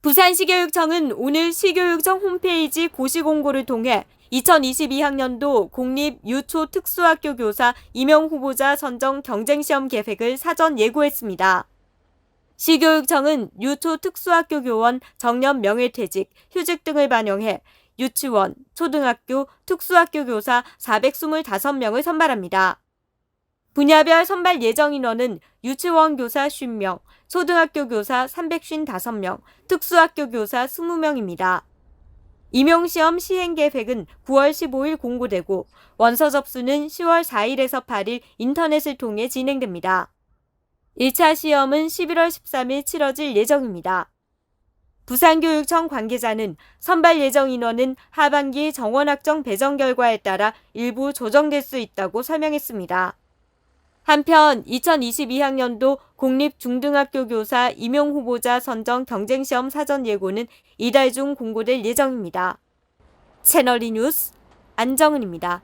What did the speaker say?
부산시교육청은 오늘 시교육청 홈페이지 고시공고를 통해 2022학년도 공립 유초 특수학교 교사 임용 후보자 선정 경쟁시험 계획을 사전 예고했습니다. 시교육청은 유초 특수학교 교원 정년 명예퇴직, 휴직 등을 반영해 유치원, 초등학교, 특수학교 교사 425명을 선발합니다. 분야별 선발 예정 인원은 유치원 교사 50명, 초등학교 교사 355명, 특수학교 교사 20명입니다. 임용시험 시행 계획은 9월 15일 공고되고 원서 접수는 10월 4일에서 8일 인터넷을 통해 진행됩니다. 1차 시험은 11월 13일 치러질 예정입니다. 부산교육청 관계자는 선발 예정 인원은 하반기 정원학정 배정 결과에 따라 일부 조정될 수 있다고 설명했습니다. 한편 2022학년도 공립중등학교 교사 임용 후보자 선정 경쟁시험 사전 예고는 이달 중 공고될 예정입니다. 채널이 뉴스 안정은입니다.